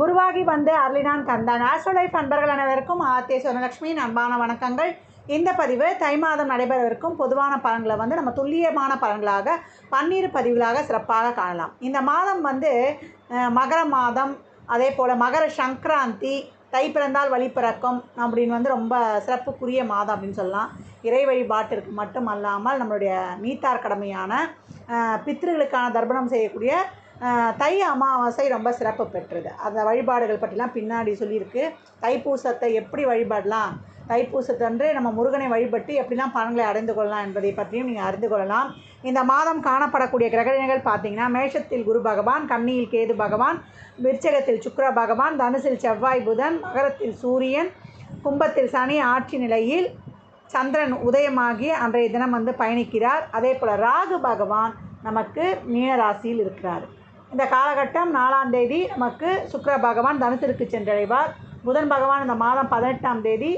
குருவாகி வந்து அருளினான் கந்தான். ஆஸ்ட்ரோலைஃப் அன்பர்கள் அனைவருக்கும் ஆர்த்திய சுவனலட்சுமியின் அன்பான வணக்கங்கள். இந்த பதிவு தை மாதம் நடைபெறவிருக்கும் பொதுவான பலன்களை வந்து நம்ம துல்லியமான பலன்களாக பன்னீர் பதிவுகளாக சிறப்பாக காணலாம். இந்த மாதம் வந்து மகர மாதம் அதே போல் மகர சங்கராந்தி தை பிறந்தால் வழி பிறக்கும் அப்படின்னு வந்து ரொம்ப சிறப்புக்குரிய மாதம் அப்படின்னு சொல்லலாம். இறை வழிபாட்டிற்கு மட்டும் அல்லாமல் நம்மளுடைய நீத்தார் கடமையான பித்திருகளுக்கான தர்ப்பணம் செய்யக்கூடிய தை அமாவாசை ரொம்ப சிறப்பு பெற்றது. அந்த வழிபாடுகள் பற்றிலாம் பின்னாடி சொல்லியிருக்கு. தைப்பூசத்தை எப்படி வழிபடலாம்? தைப்பூசத்தன்று நம்ம முருகனை வழிபட்டு எப்படிலாம் பலன்களை அடைந்து கொள்ளலாம் என்பதை பற்றியும் நீங்கள் அறிந்து கொள்ளலாம். இந்த மாதம் காணப்படக்கூடிய கிரகணிகள் பார்த்தீங்கன்னா மேஷத்தில் குரு பகவான் கன்னியில் கேது பகவான் விருச்சகத்தில் சுக்கர பகவான் தனுசில் செவ்வாய் புதன் மகரத்தில் சூரியன் கும்பத்தில் சனி ஆட்சி நிலையில் சந்திரன் உதயமாகி அன்றைய தினம் வந்து பயணிக்கிறார். அதே போல் ராகு பகவான் நமக்கு மீனராசியில் இருக்கிறார். இந்த காலகட்டம் நாலாம் தேதி நமக்கு சுக்கர பகவான் தனுசிற்கு சென்றடைவார். புதன் பகவான் இந்த மாதம் பதினெட்டாம் தேதி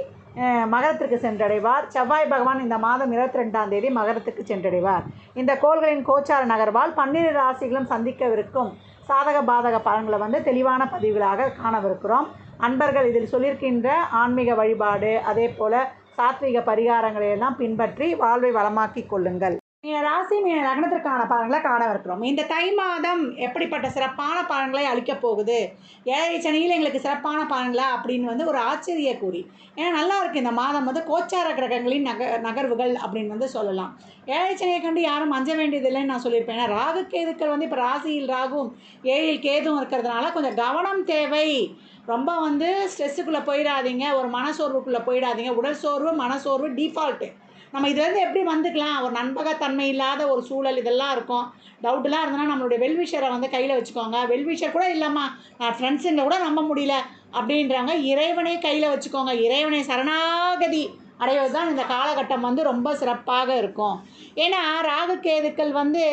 மகரத்திற்கு சென்றடைவார். செவ்வாய் பகவான் இந்த மாதம் இருபத்தி ரெண்டாம் தேதி மகரத்துக்கு சென்றடைவார். இந்த கோள்களின் கோச்சார நகர்வால் பன்னிரு ராசிகளும் சந்திக்கவிருக்கும் சாதக பாதக பலன்களை வந்து தெளிவான பதிவுகளாக காணவிருக்கிறோம். அன்பர்கள் இதில் சொல்லியிருக்கின்ற ஆன்மீக வழிபாடு அதே போல் சாத்விக பரிகாரங்களை எல்லாம் பின்பற்றி வாழ்வை வளமாக்கி கொள்ளுங்கள். மீன ராசி மீன லக்னத்திற்கான பலன்களை காணவிருக்கிறோம் இந்த தை மாதம் எப்படிப்பட்ட சிறப்பான பலன்களை அளிக்கப் போகுது? ஏழை சனியில் எங்களுக்கு சிறப்பான பலன்களா? அப்படின்னு வந்து ஒரு ஆச்சரிய கூறி. ஏன்னா நல்லா இருக்குது இந்த மாதம் வந்து கோச்சார கிரகங்களின் நக நகர்வுகள் அப்படின்னு வந்து சொல்லலாம். ஏழை சனியை கண்டு யாரும் அஞ்ச வேண்டியதில்லைன்னு நான் சொல்லியிருப்பேன். ஏன்னா ராகு கேதுக்கள் வந்து இப்போ ராசியில் ராகும் ஏழில் கேதுவும் இருக்கிறதுனால கொஞ்சம் கவனம் தேவை. ரொம்ப வந்து ஸ்ட்ரெஸ்ஸுக்குள்ளே போயிடாதீங்க. ஒரு மனசோர்வுக்குள்ளே போயிடாதீங்க. உடல் சோர்வு மனசோர்வு டிஃபால்ட்டு நம்ம இதுலேருந்து எப்படி வந்துக்கலாம்? ஒரு நண்பகத்தன்மை இல்லாத ஒரு சூழல் இதெல்லாம் இருக்கும். டவுட்லாம் இருந்ததுன்னா நம்மளுடைய வெல்விஷரை வந்து கையில் வச்சுக்கோங்க. வெல்விஷர் கூட இல்லைம்மா நான் ஃப்ரெண்ட்ஸுங்களை கூட நம்ப முடியல அப்படின்றாங்க. இறைவனை கையில் வச்சுக்கோங்க. இறைவனை சரணாகதி அடைவது தான் இந்த காலகட்டம் வந்து ரொம்ப சிறப்பாக இருக்கும். ஏன்னா ராகு கேதுக்கள் வந்து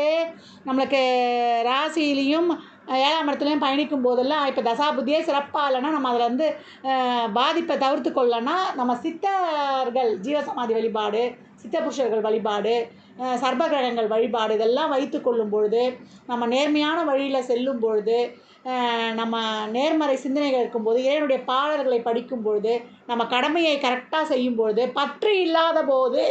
நம்மளுக்கு ராசியிலையும் ஏழாம் இடத்துலையும் பயணிக்கும் போதெல்லாம் இப்போ தசாபுத்தியே சிறப்பாக இல்லைன்னா நம்ம அதில் வந்து பாதிப்பை தவிர்த்து கொள்ளனா நம்ம சித்தர்கள் ஜீவசமாதி வழிபாடு சித்தபுருஷர்கள் வழிபாடு சர்பகிரகங்கள் சர்ப கிரகங்கள் வழிபாடு இதெல்லாம் வைத்து கொள்ளும் பொழுது நம்ம நேர்மையான வழியில் செல்லும் பொழுது நம்ம நேர்மறை சிந்தனைகள் இருக்கும்போது இறைவனுடைய பாடல்களை படிக்கும் பொழுது நம்ம கடமையை கரெக்டாக செய்யும் பொழுது பற்று இல்லாத போது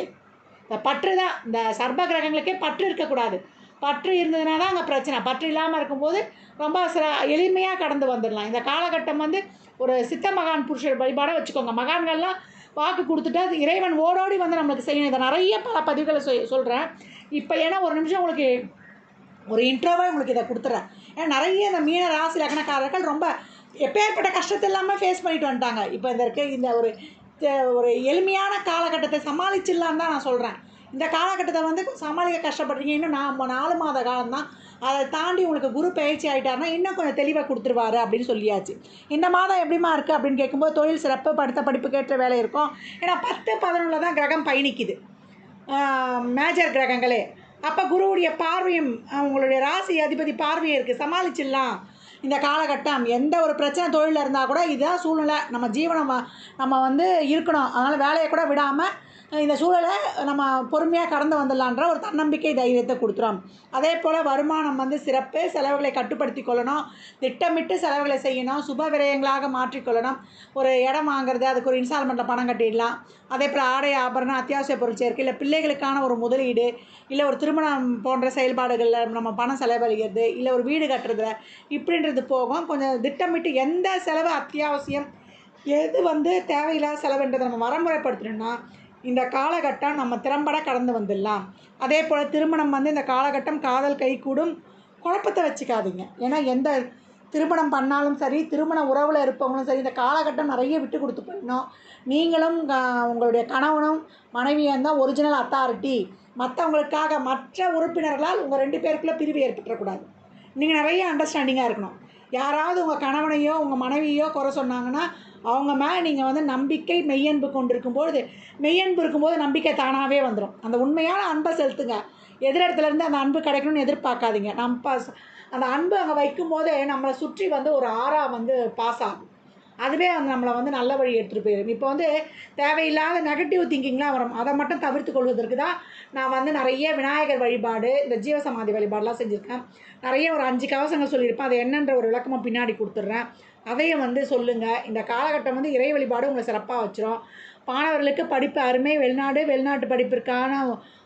இந்த பற்று தான் இந்த சர்ப கிரகங்களுக்கே பற்று இருக்கக்கூடாது. பற்று இருந்ததுனா தான் அங்கே பிரச்சனை. பற்று இல்லாமல் இருக்கும்போது ரொம்ப சிற எளிமையாக கடந்து வந்துடலாம். இந்த காலகட்டம் வந்து ஒரு சித்த மகான் புருஷர் வழிபாடாக வச்சுக்கோங்க. மகான்கள்லாம் வாக்கு கொடுத்துட்டு அது இறைவன் ஓடோடி வந்து நம்மளுக்கு செய்யணும். இதை நிறைய பல பதிவுகளை சொல் சொல்கிறேன் இப்போ ஏன்னா ஒரு நிமிஷம் உங்களுக்கு ஒரு இன்ட்ரோவாக உங்களுக்கு இதை கொடுத்துட்றேன் ஏன்னா நிறைய இந்த மீன ராசி லக்னக்காரர்கள் ரொம்ப எப்பேற்பட்ட கஷ்டத்தை இல்லாமல் ஃபேஸ் பண்ணிட்டு வந்துட்டாங்க. இப்போ இந்த இருக்க இந்த ஒரு ஒரு எளிமையான காலகட்டத்தை சமாளிச்சிடலான்னு தான் நான் சொல்கிறேன் இந்த காலகட்டத்தை வந்து சமாளிக்க கஷ்டப்படுறீங்க. இன்னும் நான் நாலு மாத காலம் தான் அதை தாண்டி உங்களுக்கு குரு பயிற்சி ஆகிட்டாருன்னா இன்னும் கொஞ்சம் தெளிவாக கொடுத்துருவாரு அப்படின்னு சொல்லியாச்சு. இந்த மாதம் எப்படிமா இருக்குது அப்படின்னு கேட்கும்போது தொழில் சிறப்பு படித்த படிப்புக்கேற்ற வேலை இருக்கும். ஏன்னா பத்து பதினொன்றில் தான் கிரகம் பயணிக்குது. மேஜர் கிரகங்களே. அப்போ குருவுடைய பார்வையும் அவங்களுடைய உங்களுடைய ராசி அதிபதி பார்வையும் இருக்குது சமாளிச்சிடலாம். இந்த காலகட்டம் எந்த ஒரு பிரச்சனை தொழிலில் இருந்தால் கூட இதுதான் சூழ்நிலை. நம்ம ஜீவனம் நம்ம வந்து இருக்கணும். அதனால் வேலையை கூட விடாமல் இந்த சூழலை நம்ம பொறுமையாக கடந்து வந்துடலான்ற ஒரு தன்னம்பிக்கை தைரியத்தை கொடுத்துரும் அதே போல் வருமானம் வந்து சிறப்பு செலவுகளை கட்டுப்படுத்தி கொள்ளணும் திட்டமிட்டு செலவுகளை செய்யணும் சுப விரயங்களாக மாற்றிக்கொள்ளணும் ஒரு இடம் வாங்குறது அதுக்கு ஒரு இன்ஸ்டால்மெண்ட்டில் பணம் கட்டிடலாம். அதே போல் ஆடை ஆபரணம் அத்தியாவசிய பொருள் சேர்க்கை இல்லை பிள்ளைகளுக்கான ஒரு முதலீடு இல்லை ஒரு திருமணம் போன்ற செயல்பாடுகளில் நம்ம பணம் செலவழிக்கிறது இல்லை ஒரு வீடு கட்டுறதுல இப்படின்றது போகும். கொஞ்சம் திட்டமிட்டு எந்த செலவு அத்தியாவசியம் எது வந்து தேவையில்லாத செலவுன்றதை நம்ம வரமுறைப்படுத்தணும்னா இந்த காலகட்டம் நம்ம திறம்பட கடந்து வந்துடலாம். அதே போல் திருமணம் வந்து இந்த காலகட்டம் காதல் கைகூடும் குழப்பத்தை வச்சுக்காதீங்க. ஏன்னா எந்த திருமணம் பண்ணாலும் சரி திருமண உறவில் இருப்பவங்களும் சரி இந்த காலகட்டம் நிறைய விட்டு கொடுத்து போயிடணும். நீங்களும் உங்களுடைய கணவனும் மனைவியும் தான் ஒரிஜினல் அத்தாரிட்டி மற்றவங்களுக்காக மற்ற உறுப்பினர்களால் உங்கள் ரெண்டு பேருக்குள்ளே பிரிவு ஏற்பட்டுறக்கூடாது. நீங்கள் நிறைய அண்டர்ஸ்டாண்டிங்காக இருக்கணும். யாராவது உங்கள் கணவனையோ உங்கள் மனைவியோ குறை சொன்னாங்கன்னா அவங்க மேலே நீங்கள் வந்து நம்பிக்கை மெய்யன்பு கொண்டிருக்கும்போது மெய்யன்பு இருக்கும்போது நம்பிக்கை தானாகவே வந்துடும் அந்த உண்மையான அன்பை செலுத்துங்க. எதிரிடத்துலேருந்து அந்த அன்பு கிடைக்கணும்னு எதிர்பார்க்காதீங்க. நம்ம அந்த அன்பு அங்கே வைக்கும்போதே நம்மளை சுற்றி வந்து ஒரு ஆறாக வந்து பாஸ் ஆகும். அதுவே அந்த நம்மளை வந்து நல்ல வழி எடுத்துகிட்டு போயிடும். இப்போ வந்து தேவையில்லாத நெகட்டிவ் திங்கிங்லாம் வரும் அதை மட்டும் தவிர்த்து கொள்வதற்கு தான் நான் வந்து நிறைய விநாயகர் வழிபாடு இந்த ஜீவசமாதி வழிபாடெலாம் செஞ்சுருக்கேன். நிறைய ஒரு அஞ்சு கவசங்கள் சொல்லியிருப்பேன். அது என்னன்ற ஒரு விளக்கமாக பின்னாடி கொடுத்துட்றேன். அதையும் வந்து சொல்லுங்கள் இந்த காலகட்டம் வந்து இறை வழிபாடு உங்களை சிறப்பாக வச்சிரும். மாணவர்களுக்கு படிப்பு அருமை. வெளிநாடு வெளிநாட்டு படிப்பிற்கான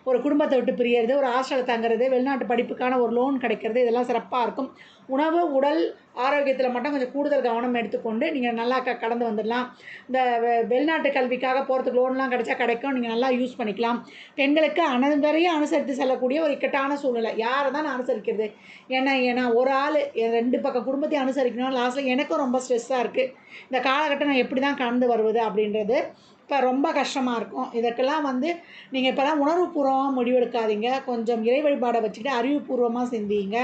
ஒரு குடும்பத்தை விட்டு பிரியறது ஒரு ஹாஸ்டலில் தங்குறது வெளிநாட்டு படிப்புக்கான ஒரு லோன் கிடைக்கிறது இதெல்லாம் சிறப்பாக இருக்கும். உணவு உடல் ஆரோக்கியத்தில் மட்டும் கொஞ்சம் கூடுதல் கவனம் எடுத்துக்கொண்டு நீங்கள் நல்லா க கடந்து வந்துடலாம். இந்த வெ- வெளிநாட்டு கல்விக்காக போகிறதுக்கு லோன்லாம் கிடைச்சா கிடைக்கும். நீங்கள் நல்லா யூஸ் பண்ணிக்கலாம். பெண்களுக்கு அனைவரையும் அனுசரித்து செல்லக்கூடிய ஒரு இக்கட்டான சூழ்நிலை. யாரை தான் நான் அனுசரிக்கிறது? ஏன்னா ஏன்னா ஒரு ஆள் ரெண்டு பக்கம் குடும்பத்தையும் அனுசரிக்கணும் லாஸ்ட்டில் எனக்கும் ரொம்ப ஸ்ட்ரெஸ்ஸாக இருக்குது இந்த காலகட்டம் நான் எப்படி தான் கடந்து வருவது அப்படின்றது இப்போ ரொம்ப கஷ்டமாக இருக்கும். இதற்கெல்லாம் வந்து நீங்கள் இப்போலாம் உணர்வுபூர்வமாக முடிவெடுக்காதீங்க. கொஞ்சம் இறை வழிபாடை வச்சுக்கிட்டு அறிவுபூர்வமாக சிந்திங்க.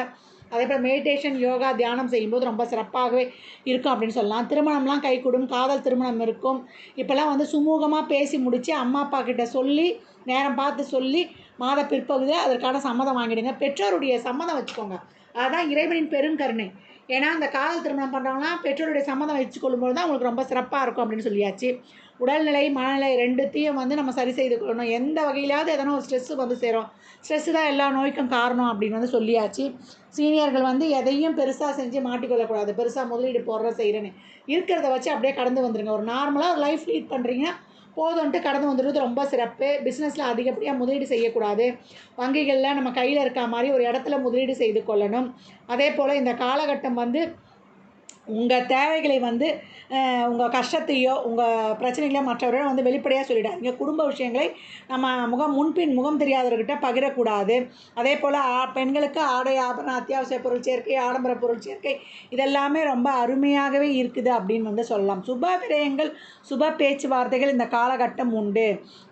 அதே போல் மெடிடேஷன் யோகா தியானம் செய்யும்போது ரொம்ப சிறப்பாகவே இருக்கும் அப்படின்னு சொல்லலாம். திருமணம்லாம் கைகூடும். காதல் திருமணம் இருக்கும். இப்போல்லாம் வந்து சுமூகமாக பேசி முடித்து அம்மா அப்பா கிட்ட சொல்லி நேரம் பார்த்து சொல்லி மாத பிற்பகுதியில் அதற்கான சம்மதம் வாங்கிடுங்க. பெற்றோருடைய சம்மதம் வச்சுக்கோங்க. அதுதான் இறைவனின் பெருங்கருணை ஏன்னா அந்த காதல் திருமணம் பண்ணுறவங்களாம் பெற்றோருடைய சம்மதம் வச்சுக்கொள்ளும்போது தான் உங்களுக்கு ரொம்ப சிறப்பாக இருக்கும் அப்படின்னு சொல்லியாச்சு. உடல்நிலை மனநிலை ரெண்டுத்தையும் வந்து நம்ம சரி செய்து கொள்ளணும். எந்த வகையிலாவது எதனா ஒரு ஸ்ட்ரெஸ்ஸு வந்து சேரும். ஸ்ட்ரெஸ்ஸு தான் எல்லா நோய்க்கும் காரணம் அப்படின்னு வந்து சொல்லியாச்சு. சீனியர்கள் வந்து எதையும் பெருசாக செஞ்சு மாட்டிக்கொள்ளக்கூடாது. பெருசாக முதலீடு போடுற செய்கிறேன்னு இருக்கிறத வச்சு அப்படியே கடந்து வந்துடுங்க ஒரு நார்மலாக ஒரு லைஃப் லீட் பண்ணுறீங்கன்னா போதும்ன்ட்டு கடந்து வந்துடுறது ரொம்ப சிறப்பு. பிஸ்னஸில் அதிகப்படியாக முதலீடு செய்யக்கூடாது. வங்கிகளில் நம்ம கையில் இருக்க மாதிரி ஒரு இடத்துல முதலீடு செய்து கொள்ளணும். அதே போல் இந்த காலகட்டம் வந்து உங்கள் தேவைகளை வந்து உங்கள் கஷ்டத்தையோ உங்கள் பிரச்சனைகளையோ மற்றவர்களோ வந்து வெளிப்படையாக சொல்லிடாதீங்க. குடும்ப விஷயங்களை நம்ம முகம் முன்பின் முகம் தெரியாதவர்கிட்ட பகிரக்கூடாது. அதே போல் ஆ பெண்களுக்கு ஆடை ஆபரண அத்தியாவசிய பொருள் சேர்க்கை ஆடம்பர பொருள் சேர்க்கை இதெல்லாமே ரொம்ப அருமையாகவே இருக்குது அப்படின்னு வந்து சொல்லலாம். சுப விரயங்கள் சுப பேச்சுவார்த்தைகள் இந்த காலகட்டம் உண்டு.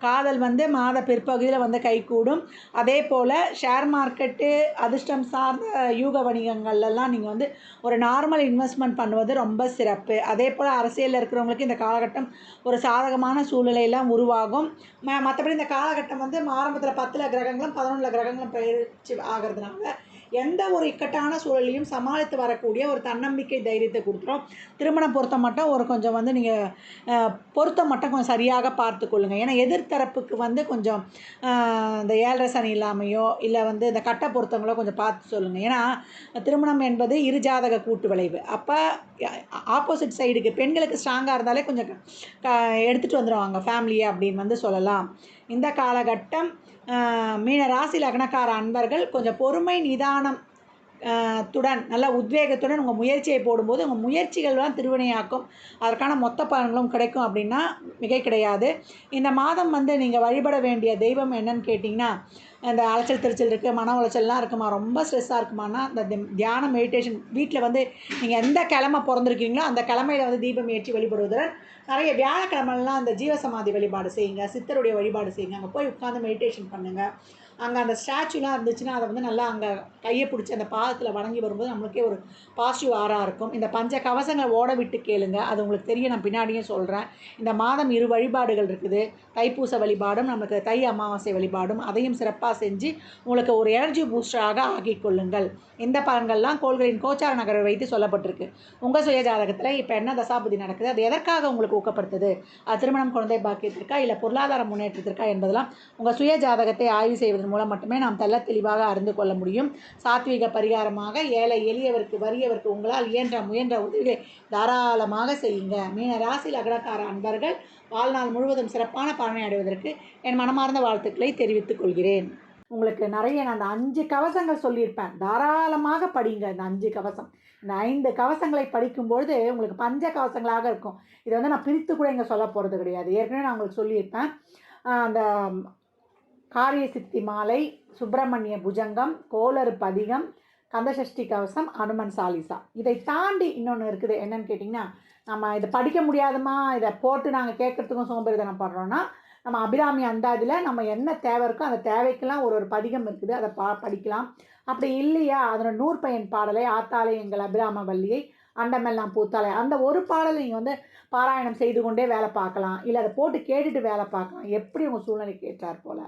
காதல் வந்து மாத பிற்பகுதியில் வந்து கைகூடும். அதே போல் ஷேர் மார்க்கெட்டு அதிர்ஷ்டம் சார்ந்த யூக வணிகங்கள்லாம் நீங்கள் வந்து ஒரு நார்மல் இன்வெஸ்ட்மெண்ட் பண்ணுவது ரொம்ப சிறப்பு. அதே போல் அரசியலில் இருக்கிறவங்களுக்கு இந்த காலகட்டம் ஒரு சாதகமான சூழ்நிலையெல்லாம் உருவாகும். ம மற்றபடி இந்த காலகட்டம் வந்து ஆரம்பத்தில் பத்தில் கிரகங்களும் பதினொன்றில் கிரகங்களும் பயிற்சி ஆகிறதுனால எந்த ஒரு இக்கட்டான சூழலையும் சமாளித்து வரக்கூடிய ஒரு தன்னம்பிக்கை தைரியத்தை கொடுத்துரும் திருமணம் பொருத்தம் மட்டும் ஒரு கொஞ்சம் வந்து நீங்கள் பொருத்தம் மட்டும் கொஞ்சம் சரியாக பார்த்துக்கொள்ளுங்க ஏன்னா எதிர்த்தரப்புக்கு வந்து கொஞ்சம் இந்த ஏழரை சனி இல்லாமையோ இல்லை வந்து இந்த கட்ட பொருத்தங்களோ கொஞ்சம் பார்த்து சொல்லுங்கள் ஏன்னா திருமணம் என்பது இருஜாதக கூட்டு விளைவு. அப்போ ஆப்போசிட் சைடுக்கு பெண்களுக்கு ஸ்ட்ராங்காக இருந்தாலே கொஞ்சம் க- எடுத்துகிட்டு வந்துடுவாங்க ஃபேமிலியை அப்படின்னு வந்து சொல்லலாம். இந்த காலகட்டம் மீன ராசி லக்னக்கார அன்பர்கள் கொஞ்சம் பொறுமை நிதானம் துடன் நல்ல உத்வேகத்துடன் உங்கள் முயற்சியை போடும்போது உங்கள் முயற்சிகள் தான் திருவினையாக்கும். அதற்கான மொத்த பலன்களும் கிடைக்கும் அப்படின்னா மிகை கிடையாது. இந்த மாதம் வந்து நீங்கள் வழிபட வேண்டிய தெய்வம் என்னன்னு கேட்டிங்கன்னா இந்த அலைச்சல் திருச்சல் இருக்குது மன உளைச்சல்லாம் இருக்குமா ரொம்ப ஸ்ட்ரெஸ்ஸாக இருக்குமானா இந்த தி- தியானம் மெடிடேஷன் வீட்டில் வந்து நீங்கள் எந்த கிழமை பிறந்திருக்கீங்களோ அந்த கிழமையில வந்து தீபம் ஏற்றி வழிபடுவதுடன் நிறைய வியாழக்கிழமெல்லாம் அந்த ஜீவசமாதி வழிபாடு செய்யுங்க சித்தருடைய வழிபாடு செய்யுங்க அங்கே போய் உட்காந்து மெடிடேஷன் பண்ணுங்கள் அங்கே அந்த ஸ்டாச்சுலாம் இருந்துச்சுன்னா அதை வந்து நல்லா அங்கே கையை பிடிச்சி அந்த பாதத்தில் வணங்கி வரும்போது நம்மளுக்கே ஒரு பாசிட்டிவ் ஆறாக இருக்கும். இந்த பஞ்ச கவசங்களை ஓட விட்டு கேளுங்க. அது உங்களுக்கு தெரியும். நான் பின்னாடியும் சொல்கிறேன் இந்த மாதம் இரு வழிபாடுகள் இருக்குது. தைப்பூச வழிபாடும் நமக்கு தை அமாவாசை வழிபாடும் அதையும் சிறப்பாக செஞ்சு உங்களுக்கு ஒரு எனர்ஜி பூஸ்டராக ஆக்கிக்கொள்ளுங்கள் இந்த பலன்கள்லாம் கோள்களின் கோச்சார நகரை வைத்து சொல்லப்பட்டிருக்கு. உங்கள் சுய ஜாதகத்தில் இப்போ என்ன தசாபதி நடக்குது? அது எதற்காக உங்களுக்கு ஊக்கப்படுத்துது? அது திருமணம் குழந்தை பாக்கியத்திற்கா இல்லை பொருளாதார முன்னேற்றத்திற்கா என்பதெல்லாம் உங்கள் சுய ஜாதகத்தை ஆய்வு செய்வதன் மூலம் மட்டுமே நாம் தெல்ல தெளிவாக அறிந்து கொள்ள முடியும். சாத்விக பரிகாரமாக ஏழை எளியவருக்கு வறியவருக்கு உங்களால் இயன்ற முயன்ற உதவிகளை தாராளமாக செய்யுங்க. மீன ராசி லக்னக்கார அன்பர்கள் வாழ்நாள் முழுவதும் சிறப்பான பலனை அடைவதற்கு என் மனமார்ந்த வாழ்த்துக்களை தெரிவித்துக் கொள்கிறேன். உங்களுக்கு நிறைய நான் அந்த அஞ்சு கவசங்கள் சொல்லியிருப்பேன். தாராளமாக படிங்க இந்த அஞ்சு கவசம். இந்த ஐந்து கவசங்களை படிக்கும்பொழுது உங்களுக்கு பஞ்ச கவசங்களாக இருக்கும். இதை வந்து நான் பிரித்து கூட இங்கே சொல்ல போகிறது கிடையாது. ஏற்கனவே நான் உங்களுக்கு சொல்லியிருப்பேன். அந்த காரிய சித்தி மாலை சுப்பிரமணிய புஜங்கம் கோளறு பதிகம் கந்தசஷ்டி கவசம் அனுமன் சாலிசா. இதை தாண்டி இன்னொன்று இருக்குது. என்னன்னு கேட்டிங்கன்னா நம்ம இதை படிக்க முடியாதமா இதை போட்டு நாங்கள் கேட்குறதுக்கும் சோம்பேறிதனம் பண்ணுறோன்னா நம்ம அபிராமி அந்தாதியில் நம்ம என்ன தேவை இருக்கோ அந்த தேவைக்கெல்லாம் ஒரு ஒரு பதிகம் இருக்குது. அதை பா படிக்கலாம். அப்படி இல்லையா? அதோட நூற்பயன் பாடலை ஆத்தாலை எங்கள் அபிராம வள்ளியை அண்டமெல்லாம் பூத்தாலை அந்த ஒரு பாடலை நீங்கள் வந்து பாராயணம் செய்து கொண்டே வேலை பார்க்கலாம். இல்லை அதை போட்டு கேட்டுட்டு வேலை பார்க்கலாம். எப்படி உங்கள் சூழ்நிலைக்கு ஏற்றார் போல்?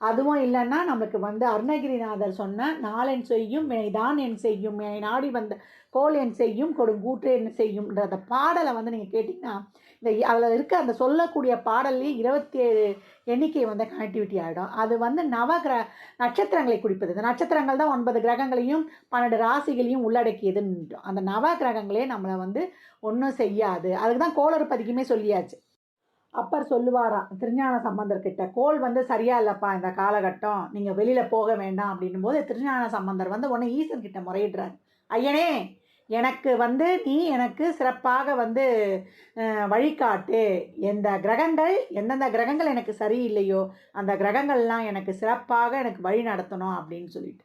அதுவும் இல்லைன்னா நம்மளுக்கு வந்து அருணகிரிநாதர் சொன்ன நாளென் செய்யும் தான் என் செய்யும் என் நாடி வந்த கோல் என் செய்யும் கொடுங்கூற்று என்ன செய்யும்ன்றத பாடலை வந்து நீங்கள் கேட்டிங்கன்னா இந்த அதில் இருக்க அந்த சொல்லக்கூடிய பாடல்லே இருபத்தி ஏழு எண்ணிக்கை வந்து கனெக்டிவிட்டி ஆகிடும் அது வந்து நவகிர நட்சத்திரங்களை குறிப்பது. இந்த நட்சத்திரங்கள் தான் ஒன்பது கிரகங்களையும் பன்னெண்டு ராசிகளையும் உள்ளடக்கியதுன்னு அந்த நவ கிரகங்களே நம்மளை வந்து ஒன்றும் செய்யாது. அதுக்கு தான் கோளறு பதிக்குமே சொல்லியாச்சு. அப்பர் சொல்லுவாராம் திருஞான சம்பந்தர்கிட்ட கோல் வந்து சரியா இல்லைப்பா இந்த காலகட்டம் நீங்கள் வெளியில் போக வேண்டாம் அப்படின்னும் போது திருஞான சம்பந்தர் வந்து உடனே ஈசன் கிட்ட முறையிடுறாரு. ஐயனே எனக்கு வந்து நீ எனக்கு சிறப்பாக வந்து வழிகாட்டு. எந்த கிரகங்கள் எந்தெந்த கிரகங்கள் எனக்கு சரியில்லையோ அந்த கிரகங்கள்லாம் எனக்கு சிறப்பாக எனக்கு வழி நடத்தணும் அப்படின்னு சொல்லிட்டு.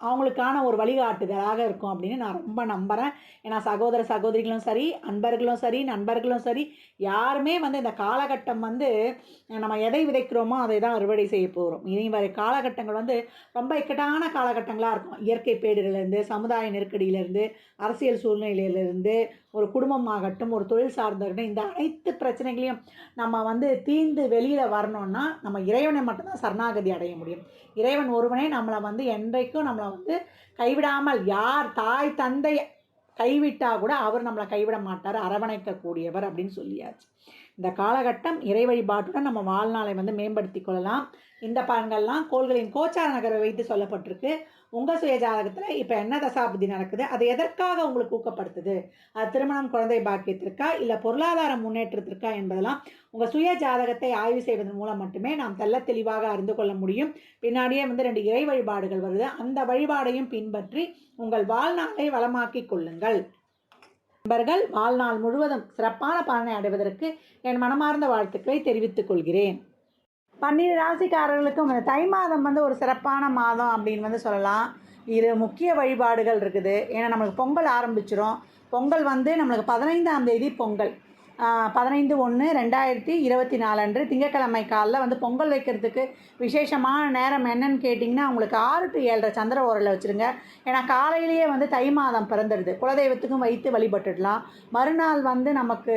அவங்களுக்கான ஒரு வழிகாட்டுதலாக இருக்கும் அப்படின்னு நான் ரொம்ப நம்புகிறேன் ஏன்னா சகோதர சகோதரிகளும் சரி அன்பர்களும் சரி நண்பர்களும் சரி யாருமே வந்து இந்த காலகட்டம் வந்து நம்ம எதை விதைக்கிறோமோ அதை தான் அறுவடை செய்ய போகிறோம் இனி வரை காலகட்டங்கள் வந்து ரொம்ப இக்கட்டான காலகட்டங்களாக இருக்கும். இயற்கை பேரிடர்லேருந்து சமுதாய நெருக்கடியிலேருந்து அரசியல் சூழ்நிலையிலேருந்து ஒரு குடும்பமாகட்டும் ஒரு தொழில் சார்ந்தாகட்டும் இந்த அனைத்து பிரச்சனைகளையும் நம்ம வந்து தீர்ந்து வெளியில் வரணும்னா நம்ம இறைவனை மட்டும்தான் சரணாகதி அடைய முடியும். இறைவன் ஒருவனே நம்மளை வந்து என்றைக்கும் நம்மளை வந்து கைவிடாமல் யார் தாய் தந்தை கைவிட்டால் கூட அவர் நம்மளை கைவிட மாட்டார். அரவணைக்கக்கூடியவர் அப்படின்னு சொல்லியாச்சு. இந்த காலகட்டம் இறை வழிபாட்டுடன் நம்ம வாழ்நாளை வந்து மேம்படுத்தி கொள்ளலாம். இந்த பலன்கள்லாம் கோள்களின் கோச்சார நகரை வைத்து சொல்லப்பட்டிருக்கு. உங்கள் சுயஜாதகத்தில் இப்போ என்ன தசாபுத்தி நடக்குது? அது எதற்காக உங்களுக்கு ஊக்கப்படுத்துது? அது திருமணம் குழந்தை பாக்கியத்திற்கா இல்லை பொருளாதார முன்னேற்றத்திற்கா என்பதெல்லாம் உங்கள் சுய ஜாதகத்தை ஆய்வு செய்வதன் மூலம் மட்டுமே நாம் தெல்ல தெளிவாக அறிந்து கொள்ள முடியும். பின்னாடியே வந்து ரெண்டு இறை வழிபாடுகள் வருது. அந்த வழிபாடையும் பின்பற்றி உங்கள் வாழ்நாளை வளமாக்கிக் கொள்ளுங்கள். நண்பர்கள் வாழ்நாள் முழுவதும் சிறப்பான பலனை அடைவதற்கு என் மனமார்ந்த வாழ்த்துக்களை தெரிவித்துக் கொள்கிறேன். பன்னிரு ராசிக்காரர்களுக்கும் இந்த தை மாதம் வந்து ஒரு சிறப்பான மாதம் அப்படின்னு வந்து சொல்லலாம். இரு முக்கிய வழிபாடுகள் இருக்குது. ஏன்னா நம்மளுக்கு பொங்கல் ஆரம்பிச்சிடும் பொங்கல் வந்து நம்மளுக்கு பதினைந்தாம் தேதி பொங்கல். பதினைந்து ஒன்று ரெண்டாயிரத்தி இருபத்தி நாலு அன்று திங்கட்கிழமை காலில் வந்து பொங்கல் வைக்கிறதுக்கு விசேஷமான நேரம் என்னன்னு கேட்டிங்கன்னா உங்களுக்கு ஆறு டு ஏழரை சந்திர ஓரில் வச்சுருங்க. ஏன்னா காலையிலேயே வந்து தை மாதம் பிறந்துடுது குலதெய்வத்துக்கும் வைத்து வழிபட்டுடலாம். மறுநாள் வந்து நமக்கு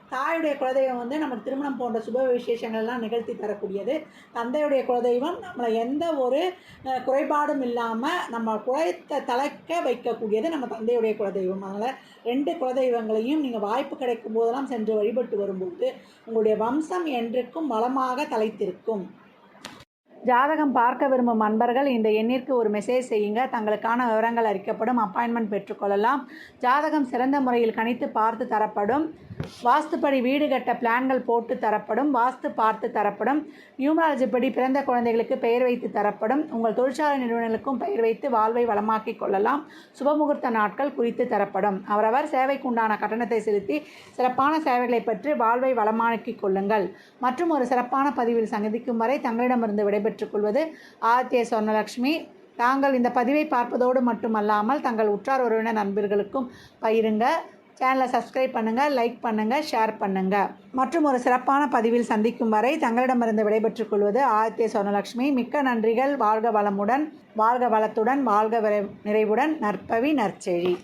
தாயுடைய குலதெய்வம் வந்து நமக்கு திருமணம் போன்ற சுப விசேஷங்கள்லாம் நிகழ்த்தி தரக்கூடியது. தந்தையுடைய குலதெய்வம் நம்மளை எந்த ஒரு குறைபாடும் இல்லாமல் நம்ம குறைத்த தலைக்க வைக்கக்கூடியது நம்ம தந்தையுடைய குலதெய்வம். அதனால் ரெண்டு குலதெய்வங்களையும் நீங்கள் வாய்ப்பு கிடைக்கும் போதெல்லாம் சென்று வழிபட்டு வரும்போது உங்களுடைய வம்சம் என்றைக்கும் வளமாக தலைத்திருக்கும். ஜாதகம் பார்க்க விரும்பும் அன்பர்கள் இந்த எண்ணிற்கு ஒரு மெசேஜ் செய்யுங்க. தங்களுக்கான விவரங்கள் அறிக்கப்படும். அப்பாயின்மெண்ட் பெற்றுக்கொள்ளலாம். ஜாதகம் சிறந்த முறையில் கணித்து பார்த்து தரப்படும். வாஸ்துப்படி வீடு கட்ட பிளான்கள் போட்டு தரப்படும். வாஸ்து பார்த்து தரப்படும். நியூமராலஜி படி பிறந்த குழந்தைகளுக்கு பெயர் வைத்து தரப்படும். உங்கள் தொழிற்சாலை நிறுவனங்களுக்கும் பெயர் வைத்து வாழ்வை வளமாக்கிக் கொள்ளலாம். சுபமுகூர்த்த நாட்கள் குறித்து தரப்படும். அவரவர் சேவைக்குண்டான கட்டணத்தை செலுத்தி சிறப்பான சேவைகளை பற்றி வாழ்வை வளமாக்கிக் கொள்ளுங்கள். மற்றும் ஒரு சிறப்பான பதிவில் சந்திக்கும் வரை தங்களிடமிருந்து விடைபெற்று பெற்றுக்கொள்வது. ஆதித்ய சொர்ணலக்ஷ்மி தாங்கள் இந்த பதிவை பார்ப்பதோடு மட்டுமல்லாமல் தங்கள் உற்றார் உறவினர் நண்பர்களுக்கும் பயிருங்க சேனலை சப்ஸ்கிரைப் பண்ணுங்கள் லைக் பண்ணுங்கள் ஷேர் பண்ணுங்கள் மற்றும் ஒரு சிறப்பான பதிவில் சந்திக்கும் வரை தங்களிடமிருந்து விடைபெற்றுக் கொள்வது ஆதித்ய சொர்ணலக்ஷ்மி. மிக்க நன்றிகள் வாழ்க வளமுடன் வாழ்க வளத்துடன் வாழ்க விரை- நிறைவுடன் நற்பவி நற்செழி.